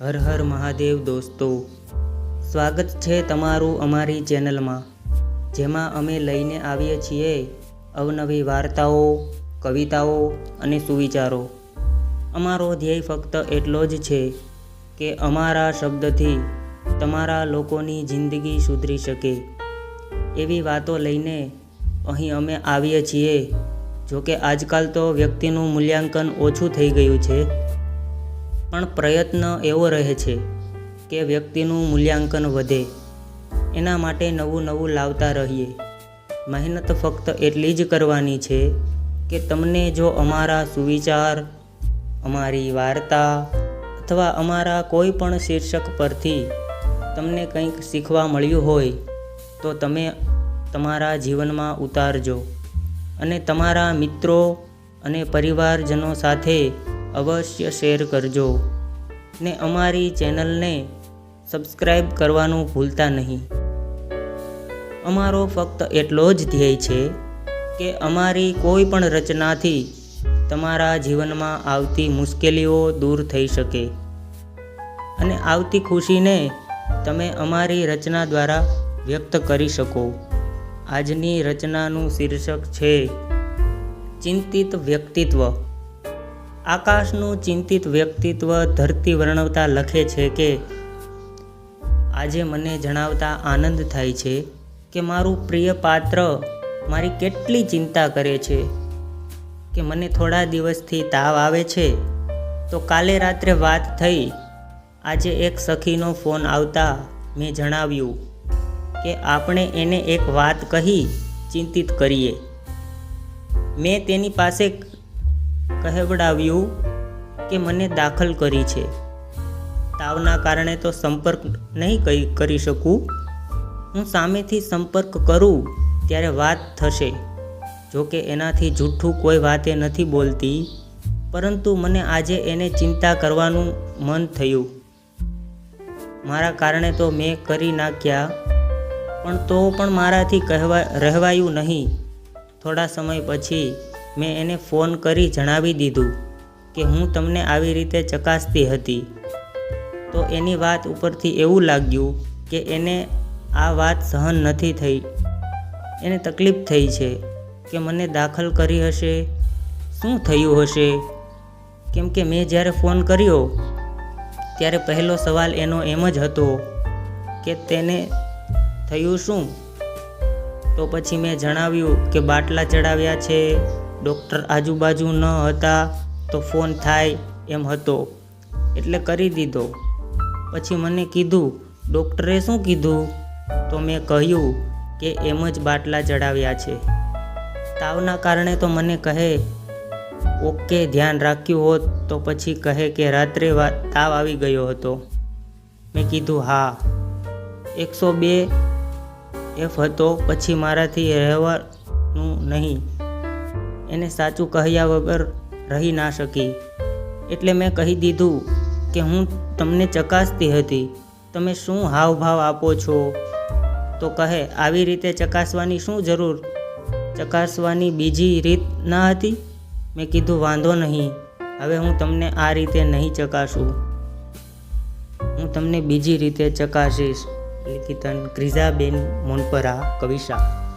હર હર મહાદેવ દોસ્તો. સ્વાગત છે તમારું અમારી ચેનલમાં, જેમાં અમે લઈને આવીએ છીએ અવનવી વાર્તાઓ, કવિતાઓ અને સુવિચારો. અમારો ધ્યેય ફક્ત એટલો જ છે કે અમારા શબ્દથી તમારા લોકોની જિંદગી સુધરી શકે. એવી વાતો લઈને અહીં અમે આવીએ છીએ, જોકે આજકાલ તો વ્યક્તિનું મૂલ્યાંકન ઓછું થઈ ગયું છે. પણ પ્રયત્ન એવો રહે છે કે વ્યક્તિનું મૂલ્યાંકન વધે. એના માટે નવું નવું લાવતા રહીએ. મહેનત ફક્ત એટલી જ કરવાની છે કે તમને જો અમારા સુવિચાર, અમારી વાર્તા અથવા અમારા કોઈ પણ શીર્ષક પરથી તમને કંઈક શીખવા મળ્યું હોય, તો તમે તમારા જીવનમાં ઉતારજો. અને તમારા મિત્રો અને પરિવારજનો સાથે અવશ્ય શેર કરજો ને અમારી ચેનલને સબસ્ક્રાઈબ કરવાનું ભૂલતા નહીં. અમારો ફક્ત એટલો જ ધ્યેય છે કે અમારી કોઈ પણ રચનાથી તમારા જીવનમાં આવતી મુશ્કેલીઓ દૂર થઈ શકે અને આવતી ખુશીને તમે અમારી રચના દ્વારા વ્યક્ત કરી શકો. આજની રચનાનું શીર્ષક છે ચિંતિત વ્યક્તિત્વ. આકાશનું ચિંતિત વ્યક્તિત્વ ધરતી વર્ણવતા લખે છે કે, આજે મને જણાવતા આનંદ થાય છે કે મારું પ્રિય પાત્ર મારી કેટલી ચિંતા કરે છે, કે મને થોડા દિવસથી તાવ આવે છે. તો કાલે રાત્રે વાત થઈ. આજે એક સખીનો ફોન આવતા મેં જણાવ્યું કે, આપણે એને એક વાત કહી ચિંતિત કરીએ. મેં તેની પાસે કહેવડાવ્યું કે મને દાખલ કરી છે. તાવના કારણે તો સંપર્ક નહીં કરી શકું. હું સામેથી સંપર્ક કરું ત્યારે વાત થશે. જો કે એનાથી જૂઠું કોઈ વાતે નથી બોલતી, પરંતુ મને આજે એને ચિંતા કરવાનું મન થયું. મારા કારણે તો મેં કરી નાખ્યા, પણ તો પણ મારાથી કહેવા, રહેવાયું નહીં. થોડા સમય પછી મેં એને ફોન કરી જણાવી દીધું કે હું તમને આવી રીતે ચકાસતી હતી. તો એની વાત ઉપરથી એવું લાગ્યું કે એને આ વાત સહન નથી થઈ. એને તકલીફ થઈ છે કે મને દાખલ કરી હશે. શું થયું હશે? કેમ કે મેં જ્યારે ફોન કર્યો, ત્યારે પહેલો સવાલ એનો એમ જ હતો કે તેને થયું શું? તો પછી મેં જણાવ્યું કે બાટલા ચડાવ્યા છે. ડૉક્ટર આજુબાજુ ન હતા તો ફોન થાય એમ હતો. એટલે કરી દીધો. પછી મને કીધું, ડૉક્ટરે શું કીધું? તો મેં કહ્યું કે એમ જ બાટલા ચડાવ્યા છે. તાવના કારણે તો મને કહે, ઓકે, ધ્યાન રાખ્યું હોત તો પછી કહે કે રાત્રે તાવ આવી ગયો હતો. મેં કીધું, હા. એકસો બે એફ હતો, પછી મારાથી રહેવાનું નહીં. એને સાચું કહ્યા વગર રહી ના શકી. એટલે મેં કહી દીધું કે હું તમને ચકાસતી હતી. તમે શું હાવભાવ આપો છો? તો કહે, આવી રીતે ચકાસવાની શું જરૂર? ચકાસવાની બીજી રીત ના હતી? મેં કીધું, વાંધો નહીં. હવે હું તમને આ રીતે નહીં ચકાસું. હું તમને બીજી રીતે ચકાસીશ. લિખિતન ક્રિઝાબેન મોનપરા કવિશા